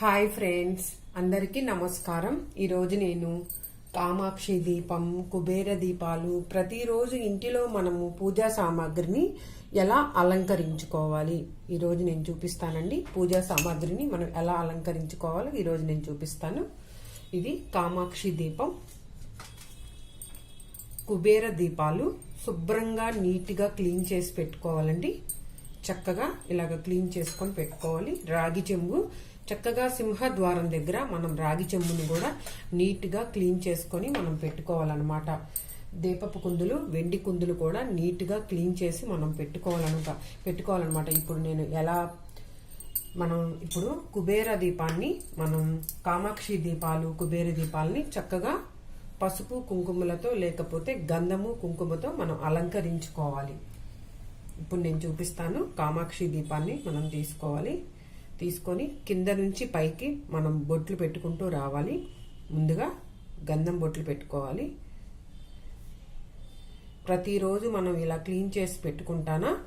Hi friends అందరికీ నమస్కారం. ఈరోజు నేను కామాక్షి దీపం కుబేర దీపాలు ప్రతిరోజు ఇంటిలో మనము పూజా సామాగ్రిని ఎలా అలంకరించుకోవాలి? ఈరోజు నేను చూపిస్తానండి. పూజా సామాగ్రిని మనం ఎలా అలంకరించుకోవాలో ఈరోజు నేను చూపిస్తాను. ఇది కామాక్షి దీపం. కుబేర దీపాలు శుభ్రంగా నీట్గా క్లీన్ చేసి పెట్టుకోవాలండి. చక్కగా ఇలాగ క్లీన్ చేసుకొని పెట్టుకోవాలి. రాగి చెంబు చక్కగా సింహద్వారం దగ్గర మనం రాగి చెంబుని కూడా నీట్గా క్లీన్ చేసుకొని మనం పెట్టుకోవాలన్నమాట. దీపపు కుందులు వెండి కుందులు కూడా నీట్గా క్లీన్ చేసి మనం పెట్టుకోవాలనుక పెట్టుకోవాలన్నమాట. ఇప్పుడు నేను ఎలా మనం ఇప్పుడు కుబేర దీపాన్ని మనం కామాక్షి దీపాలు కుబేర దీపాలని చక్కగా పసుపు కుంకుమలతో లేకపోతే గంధము కుంకుమతో మనం అలంకరించుకోవాలి. ఇప్పుడు నేను చూపిస్తాను కామాక్షి దీపాన్ని మనం తీసుకోవాలి. తీసుకొని కింద నుంచి పైకి మనం బొట్లు పెట్టుకుంటూ రావాలి. ముందుగా గంధం బొట్లు పెట్టుకోవాలి. ప్రతిరోజు మనం ఇలా క్లీన్ చేసి పెట్టుకుంటానా?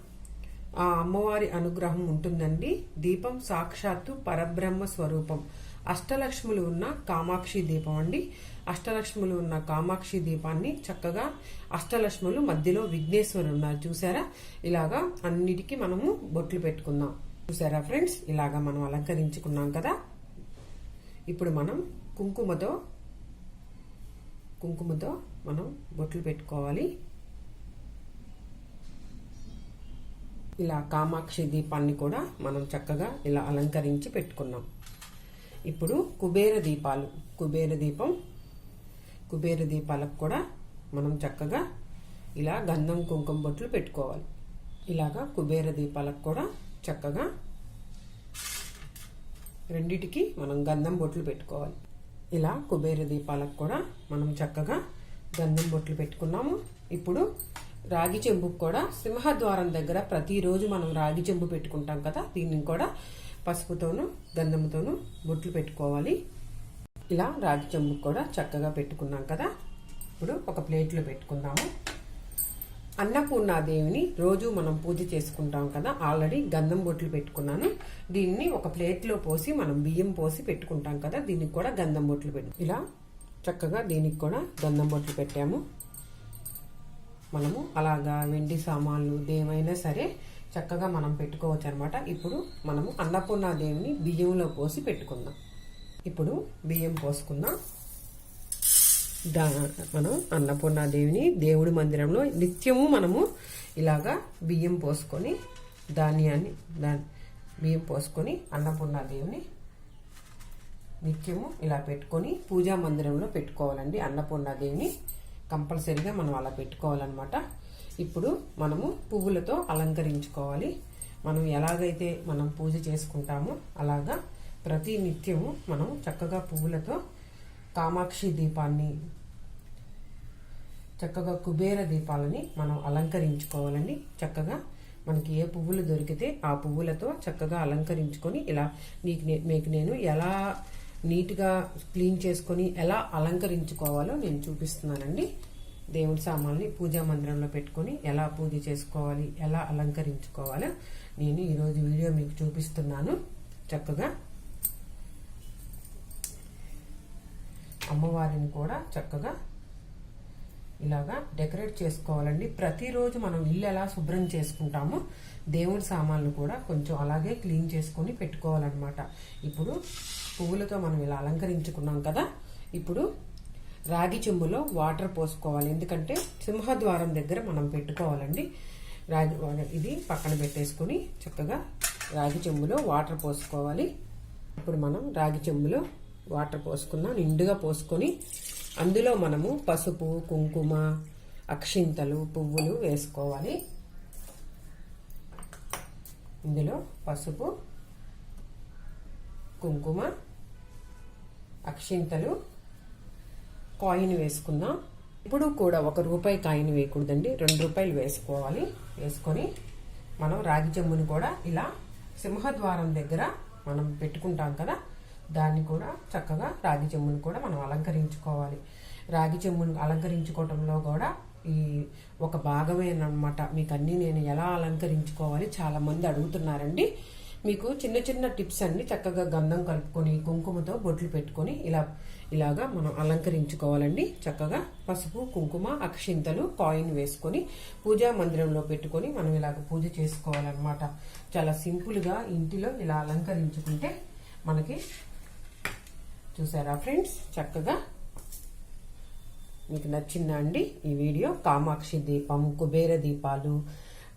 ఆ అమ్మవారి అనుగ్రహం ఉంటుందండి. దీపం సాక్షాత్తు పరబ్రహ్మ స్వరూపం. అష్టలక్ష్ములు ఉన్న కామాక్షి దీపం అండి. అష్టలక్ష్ములు ఉన్న కామాక్షి దీపాన్ని చక్కగా అష్టలక్ష్ములు మధ్యలో విఘ్నేశ్వరు ఉన్నారు. చూసారా? ఇలాగా అన్నిటికీ మనము బొట్లు పెట్టుకుందాం. చూసారా ఫ్రెండ్స్? ఇలాగా మనం అలంకరించుకున్నాం కదా? ఇప్పుడు మనం కుంకుమతో కుంకుమతో మనం బొట్లు పెట్టుకోవాలి. ఇలా కామాక్షి దీపాన్ని కూడా మనం చక్కగా ఇలా అలంకరించి పెట్టుకున్నాం. ఇప్పుడు కుబేర దీపాలు కుబేర దీపం. కుబేర దీపాలకు కూడా మనం చక్కగా ఇలా గంధం కుంకుమ బొట్లు పెట్టుకోవాలి. ఇలాగా కుబేర దీపాలకు కూడా చక్కగా రెండిటికి మనం గంధం బొట్లు పెట్టుకోవాలి. ఇలా కుబేర దీపాలకు కూడా మనం చక్కగా గంధం బొట్లు పెట్టుకున్నాము. ఇప్పుడు రాగి చెంబుకు కూడా సింహద్వారం దగ్గర ప్రతిరోజు మనం రాగి చెంబు పెట్టుకుంటాం కదా దీన్ని కూడా పసుపుతోను గంధంతోను బొట్లు పెట్టుకోవాలి. ఇలా రాగి చెంబుకు కూడా చక్కగా పెట్టుకున్నాం కదా. ఇప్పుడు ఒక ప్లేట్లో పెట్టుకుందాము. అన్నపూర్ణాదేవిని రోజు మనం పూజ చేసుకుంటాం కదా. ఆల్రెడీ గంధం బొట్లు పెట్టుకున్నాను. దీన్ని ఒక ప్లేట్లో పోసి మనం బియ్యం పోసి పెట్టుకుంటాం కదా. దీనికి కూడా గంధం బొట్లు పెట్టు. ఇలా చక్కగా దీనికి కూడా గంధం బొట్లు పెట్టాము. మనము అలాగా వెండి సామాన్లు దేవైనా సరే చక్కగా మనం పెట్టుకోవచ్చు అనమాట ఇప్పుడు మనము అన్నపూర్ణాదేవిని బియ్యంలో పోసి పెట్టుకుందాం. ఇప్పుడు బియ్యం పోసుకుందాం. దా మనం అన్నపూర్ణాదేవిని దేవుడి మందిరంలో నిత్యము మనము ఇలాగా బియ్యం పోసుకొని ధాన్యాన్ని దా బియ్యం పోసుకొని అన్నపూర్ణాదేవిని నిత్యము ఇలా పెట్టుకొని పూజా మందిరంలో పెట్టుకోవాలండి. అన్నపూర్ణాదేవిని కంపల్సరీగా మనం అలా పెట్టుకోవాలన్నమాట. ఇప్పుడు మనము పువ్వులతో అలంకరించుకోవాలి. మనం ఎలాగైతే మనం పూజ చేసుకుంటామో అలాగా ప్రతి నిత్యము మనం చక్కగా పువ్వులతో కామాక్షి దీపాన్ని చక్కగా కుబేర దీపాలని మనం అలంకరించుకోవాలండి. చక్కగా మనకి ఏ పువ్వులు దొరికితే ఆ పువ్వులతో చక్కగా అలంకరించుకొని ఇలా నీకు మీకు నేను ఎలా నీట్గా క్లీన్ చేసుకొని ఎలా అలంకరించుకోవాలో నేను చూపిస్తున్నానండి. దేవుడి సామాన్ని పూజా మందిరంలో పెట్టుకొని ఎలా పూజ చేసుకోవాలి ఎలా అలంకరించుకోవాలో నేను ఈరోజు వీడియో మీకు చూపిస్తున్నాను. చక్కగా అమ్మవారిని కూడా చక్కగా ఇలాగా డెకరేట్ చేసుకోవాలండి. ప్రతిరోజు మనం ఇల్లు ఎలా శుభ్రం చేసుకుంటామో దేవుడి సామాన్లు కూడా కొంచెం అలాగే క్లీన్ చేసుకొని పెట్టుకోవాలన్నమాట. ఇప్పుడు పువ్వులతో మనం ఇలా అలంకరించుకున్నాం కదా. ఇప్పుడు రాగి చెంబులో వాటర్ పోసుకోవాలి. ఎందుకంటే సింహద్వారం దగ్గర మనం పెట్టుకోవాలండి. రాగి ఇది పక్కన పెట్టేసుకుని చక్కగా రాగి చెంబులో వాటర్ పోసుకోవాలి. ఇప్పుడు మనం రాగి చెంబులో వాటర్ పోసుకున్నాం నిండుగా పోసుకొని అందులో మనము పసుపు కుంకుమ అక్షింతలు పువ్వులు వేసుకోవాలి. ఇందులో పసుపు కుంకుమ అక్షింతలు కాయిన్ వేసుకుందాం. ఇప్పుడు కూడా ఒక రూపాయి కాయిన్ వేయకూడదండి రెండు రూపాయలు వేసుకోవాలి. వేసుకొని మనం రాగి జమ్ముని కూడా ఇలా సింహద్వారం దగ్గర మనం పెట్టుకుంటాం కదా దాన్ని కూడా చక్కగా రాగి చెమ్మును కూడా మనం అలంకరించుకోవాలి. రాగి చెమ్మును అలంకరించుకోవటంలో కూడా ఈ ఒక భాగమేనమాట మీకు అన్నీ నేను ఎలా అలంకరించుకోవాలి చాలా మంది అడుగుతున్నారండి. మీకు చిన్న చిన్న టిప్స్ అన్ని చక్కగా గంధం కలుపుకొని కుంకుమతో బొట్లు పెట్టుకొని ఇలా ఇలాగా మనం అలంకరించుకోవాలండి. చక్కగా పసుపు కుంకుమ అక్షింతలు కాయిన్ వేసుకొని పూజా మందిరంలో పెట్టుకొని మనం ఇలాగ పూజ చేసుకోవాలన్నమాట. చాలా సింపుల్గా ఇంటిలో ఇలా అలంకరించుకుంటే మనకి చూసారా ఫ్రెండ్స్? చక్కగా మీకు నచ్చిందా అండి ఈ వీడియో? కామాక్షి దీపం కుబేర దీపాలు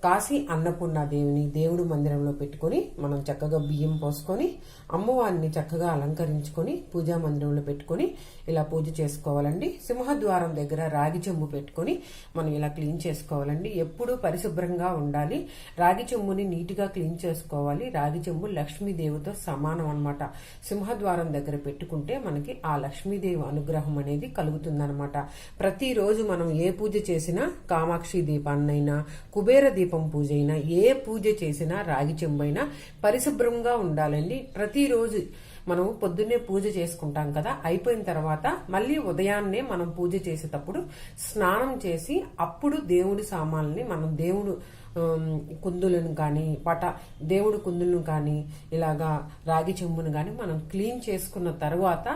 కాశీ అన్నపూర్ణ దేవిని దేవుడు మందిరంలో పెట్టుకొని మనం చక్కగా బియ్యం పోసుకొని అమ్మవారిని చక్కగా అలంకరించుకొని పూజా మందిరంలో పెట్టుకొని ఇలా పూజ చేసుకోవాలండి. సింహద్వారం దగ్గర రాగి చెంబు పెట్టుకొని మనం ఇలా క్లీన్ చేసుకోవాలండి. ఎప్పుడూ పరిశుభ్రంగా ఉండాలి. రాగి చెంబుని నీట్గా క్లీన్ చేసుకోవాలి. రాగి చెంబు లక్ష్మీదేవితో సమానం అనమాట సింహద్వారం దగ్గర పెట్టుకుంటే మనకి ఆ లక్ష్మీదేవి అనుగ్రహం అనేది కలుగుతుందనమాట ప్రతిరోజు మనం ఏ పూజ చేసినా కామాక్షి దీపాన్నైనా కుబేర దీపం పూజ అయినా ఏ పూజ చేసినా రాగి చెంబైనా పరిశుభ్రంగా ఉండాలండి. ప్రతిరోజు మనం పొద్దున్నే పూజ చేసుకుంటాం కదా అయిపోయిన తర్వాత మళ్ళీ ఉదయాన్నే మనం పూజ చేసేటప్పుడు స్నానం చేసి అప్పుడు దేవుడి సామాన్ని మనం దేవుడు కుందులను కానీ పట దేవుడు కుందులను కానీ ఇలాగా రాగి చెంబును కానీ మనం క్లీన్ చేసుకున్న తర్వాత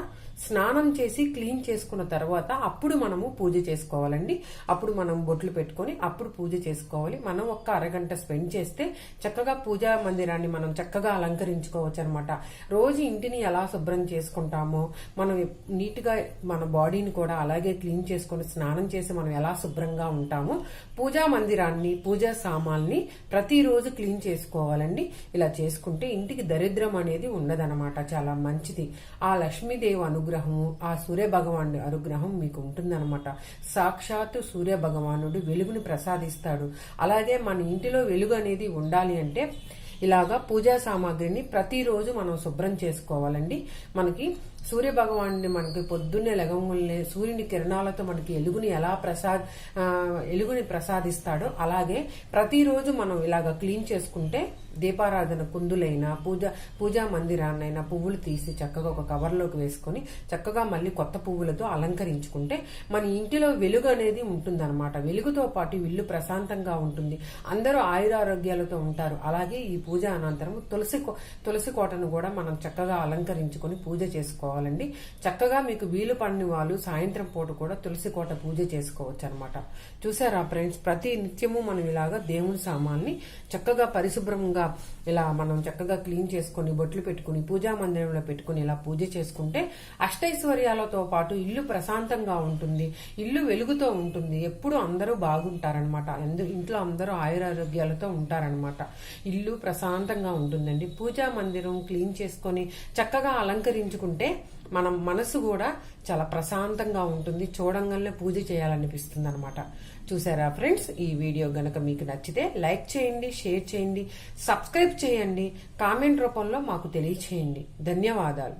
స్నానం చేసి క్లీన్ చేసుకున్న తర్వాత అప్పుడు మనము పూజ చేసుకోవాలండి. అప్పుడు మనం బొట్లు పెట్టుకొని అప్పుడు పూజ చేసుకోవాలి. మనం ఒక్క అరగంట స్పెండ్ చేస్తే చక్కగా పూజా మందిరాన్ని మనం చక్కగా అలంకరించుకోవచ్చు అనమాట రోజు ఇంటిని ఎలా శుభ్రం చేసుకుంటామో మనం నీట్గా మన బాడీని కూడా అలాగే క్లీన్ చేసుకొని స్నానం చేసి మనం ఎలా శుభ్రంగా ఉంటామో పూజా మందిరాన్ని పూజా సామాన్ని ప్రతిరోజు క్లీన్ చేసుకోవాలండి. ఇలా చేసుకుంటే ఇంటికి దరిద్రం అనేది ఉండదనమాట చాలా మంచిది. ఆ లక్ష్మీదేవి అనుగ్రహము ఆ సూర్య భగవానుడి అనుగ్రహం మీకు ఉంటుందన్నమాట. సాక్షాత్తు సూర్య భగవానుడు వెలుగుని ప్రసాదిస్తాడు. అలాగే మన ఇంటిలో వెలుగు అనేది ఉండాలి అంటే ఇలాగా పూజా సామాగ్రిని ప్రతిరోజు మనం శుభ్రం చేసుకోవాలండి. మనకి సూర్య భగవానుడిని మనకి పొద్దున్నే లగముల్ని సూర్యుని కిరణాలతో మనకి ఎలుగుని ఎలా ప్రసాద్ ఎలుగుని ప్రసాదిస్తాడో అలాగే ప్రతిరోజు మనం ఇలాగ క్లీన్ చేసుకుంటే దీపారాధన కుందులైనా పూజ పూజా మందిరాన్నైనా పువ్వులు తీసి చక్కగా ఒక కవర్లోకి వేసుకొని చక్కగా మళ్ళీ కొత్త పువ్వులతో అలంకరించుకుంటే మన ఇంటిలో వెలుగు అనేది ఉంటుందన్నమాట. వెలుగుతో పాటు ఇల్లు ప్రశాంతంగా ఉంటుంది. అందరూ ఆయురారోగ్యాలతో ఉంటారు. అలాగే ఈ పూజ అనంతరం తులసి కో- తులసి కోటను కూడా మనం చక్కగా అలంకరించుకొని పూజ చేసుకోవాలండి. చక్కగా మీకు వీలు పడిన వాళ్ళు సాయంత్రం పూట కూడా తులసి కోట పూజ చేసుకోవచ్చు అనమాట చూసారా ఫ్రెండ్స్? ప్రతి నిత్యము మనం ఇలాగా దేవుని సామాన్ని చక్కగా పరిశుభ్రంగా ఇలా మనం చక్కగా క్లీన్ చేసుకొని బొట్లు పెట్టుకుని పూజా మందిరంలో పెట్టుకుని ఇలా పూజ చేసుకుంటే అష్టైశ్వర్యాలతో పాటు ఇల్లు ప్రశాంతంగా ఉంటుంది ఇల్లు వెలుగుతో ఉంటుంది. ఎప్పుడు అందరూ బాగుంటారనమాట ఇంట్లో అందరూ ఆయురారోగ్యాలతో ఉంటారనమాట ఇల్లు ప్రశాంతంగా ఉంటుందండి. పూజా మందిరం క్లీన్ చేసుకొని చక్కగా అలంకరించుకుంటే మనం మనసు కూడా చాలా ప్రశాంతంగా ఉంటుంది. చూడంగానే పూజ చేయాలనిపిస్తుంది అనమాట చూసారా ఫ్రెండ్స్? ఈ వీడియో గనక మీకు నచ్చితే లైక్ చేయండి షేర్ చేయండి సబ్స్క్రైబ్ చేయండి. కామెంట్ రూపంలో మాకు తెలియచేయండి. ధన్యవాదాలు.